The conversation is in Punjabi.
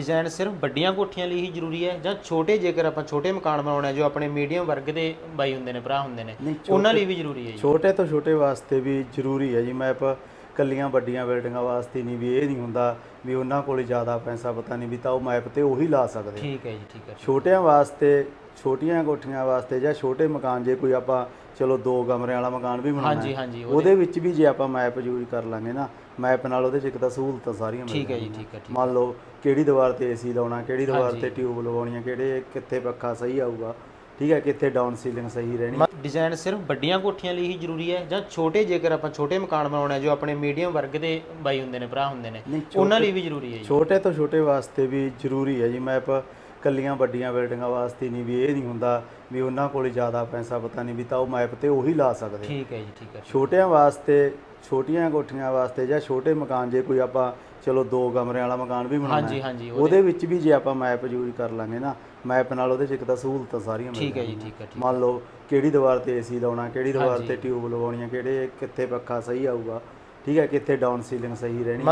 ਡਿਜ਼ਾਈਨ ਸਿਰਫ ਵੱਡੀਆਂ ਕੋਠੀਆਂ ਲਈ ਹੀ ਜ਼ਰੂਰੀ ਹੈ ਜਾਂ ਛੋਟੇ ਜੇਕਰ ਆਪਾਂ ਛੋਟੇ ਮਕਾਨ ਬਣਾਉਣੇ ਜੋ ਆਪਣੇ ਮੀਡੀਅਮ ਵਰਗ ਦੇ ਬਾਈ ਹੁੰਦੇ ਨੇ ਭਰਾ ਹੁੰਦੇ ਨੇ ਉਹਨਾਂ ਲਈ ਵੀ ਜ਼ਰੂਰੀ ਹੈ ਜੀ। ਛੋਟੇ ਤੋਂ ਛੋਟੇ ਵਾਸਤੇ ਵੀ ਜ਼ਰੂਰੀ ਹੈ ਜੀ। ਮੈਪ ਕੱਲੀਆਂ ਵੱਡੀਆਂ ਬਿਲਡਿੰਗਾਂ ਵਾਸਤੇ ਨਹੀਂ ਵੀ ਇਹ ਨਹੀਂ ਹੁੰਦਾ ਵੀ ਉਹਨਾਂ ਕੋਲ ਜ਼ਿਆਦਾ ਪੈਸਾ ਪਤਾ ਨਹੀਂ ਵੀ ਤਾਂ ਉਹ ਮੈਪ ਤੇ ਉਹੀ ਲਾ ਸਕਦੇ ਠੀਕ ਹੈ ਜੀ ਠੀਕ ਹੈ। ਛੋਟਿਆਂ ਵਾਸਤੇ ਛੋਟੀਆਂ ਕੋਠੀਆਂ ਵਾਸਤੇ ਜਾਂ ਛੋਟੇ ਮਕਾਨ ਜੇ ਕੋਈ ਆਪਾਂ ਚਲੋ ਦੋ ਕਮਰਿਆਂ ਵਾਲਾ ਮਕਾਨ ਵੀ ਬਣਾਉਣਾ ਹਾਂਜੀ ਹੈ, ਹਾਂਜੀ ਉਹ- ਉਹਦੇ ਵਿੱਚ ਵੀ ਜੇ ਆਪਾਂ ਮੈਪ ਯੂਜ਼ ਕਰ ਲਾਂਗੇ ਨਾ ਮੈਪ ਨਾਲ ਉਹਦੇ ਚ ਇੱਕ ਤਾਂ ਸਹੂਲਤਾਂ ਸਾਰੀਆਂ ਮਿਲ ਠੀਕ ਹੈ ਜੀ। ਠੀਕ ਹੈ ਠੀਕ ਮੰਨ ਲਓ ਕਿਹੜੀ ਦੀਵਾਰ ਤੇ ਏਸੀ ਲਾਉਣਾ ਕਿਹੜੀ ਦੀਵਾਰ। ਤੇ ਟਿਊਬ ਲਗਾਉਣੀ ਹੈ ਕਿਹੜੇ ਕਿੱਥੇ ਪੱਖਾ ਸਹੀ ਆਊਗਾ ਠੀਕ ਹੈ ਕਿੱਥੇ ਡਾਊਨ ਸੀਲਿੰਗ ਸਹੀ ਰਹਿਣੀ ਡਿਜ਼ਾਈਨ ਸਿਰਫ ਵੱਡੀਆਂ ਕੋਠੀਆਂ ਲਈ ਹੀ ਜ਼ਰੂਰੀ ਹੈ ਜਾਂ ਛੋਟੇ ਜੇਕਰ ਆਪਾਂ ਛੋਟੇ ਮਕਾਨ ਬਣਾਉਣੇ ਆ ਜੋ ਆਪਣੇ ਮੀਡੀਅਮ ਵਰਗ ਦੇ ਬਾਈ ਹੁੰਦੇ ਨੇ ਭਰਾ ਹੁੰਦੇ ਨੇ ਨਹੀਂ, ਉਹਨਾਂ ਲਈ ਵੀ ਜ਼ਰੂਰੀ ਹੈ ਜੀ ਛੋਟੇ ਤੋਂ ਛੋਟੇ ਵਾਸਤੇ ਵੀ ਜ਼ਰੂਰੀ ਹੈ ਜੀ ਮੈਪ ਕੱਲੀਆਂ ਵੱਡੀਆਂ ਬਿਲਡਿੰਗਾਂ ਵਾਸਤੇ ਨਹੀਂ ਵੀ ਇਹ ਨਹੀਂ ਹੁੰਦਾ ਵੀ ਉਹਨਾਂ ਕੋਲ ਜ਼ਿਆਦਾ ਪੈਸਾ ਪਤਾ ਨਹੀਂ ਵੀ ਤਾਂ ਉਹ ਮੈਪ ਤੇ ਉਹੀ ਲਾ ਸਕਦੇ ਠੀਕ ਹੈ ਜੀ ਠੀਕ ਹੈ ਛੋਟਿਆਂ ਵਾਸਤੇ ਛੋਟੀਆਂ ਕੋਠੀਆਂ ਵਾਸਤੇ ਜਾਂ ਛੋਟੇ ਮਕਾਨ ਜੇ ਕੋਈ ਆਪਾਂ ਚਲੋ ਦੋ ਕਮਰਿਆਂ ਵਾਲਾ ਮਕਾਨ ਵੀ ਬਣਾਉਣਾ ਹਾਂਜੀ ਹੈ, ਹਾਂਜੀ ਉਹ- ਉਹਦੇ ਵਿੱਚ ਵੀ ਜੇ ਆਪਾਂ ਮੈਪ ਯੂਜ਼ ਕਰ ਲਾਂਗੇ ਨਾ ਮੈਪ ਨਾਲ ਉਹਦੇ ਚ ਇੱਕ ਤਾਂ ਸਹੂਲਤਾਂ ਸਾਰੀਆਂ ਮਿਲ ਠੀਕ ਹੈ ਜੀ। ਠੀਕ ਹੈ ਠੀਕ ਮੰਨ ਲਓ ਕਿਹੜੀ ਦੀਵਾਰ ਤੇ ਏਸੀ ਲਾਉਣਾ ਕਿਹੜੀ ਦੀਵਾਰ ਹਾਂਜੀ। ਤੇ ਟਿਊਬ ਲਗਾਉਣੀ ਹੈ ਕਿਹੜੇ ਕਿੱਥੇ ਪੱਖਾ ਸਹੀ ਆਊਗਾ ਠੀਕ ਹੈ ਕਿੱਥੇ ਡਾਊਨ ਸੀਲਿੰਗ ਸਹੀ ਰਹਿਣੀ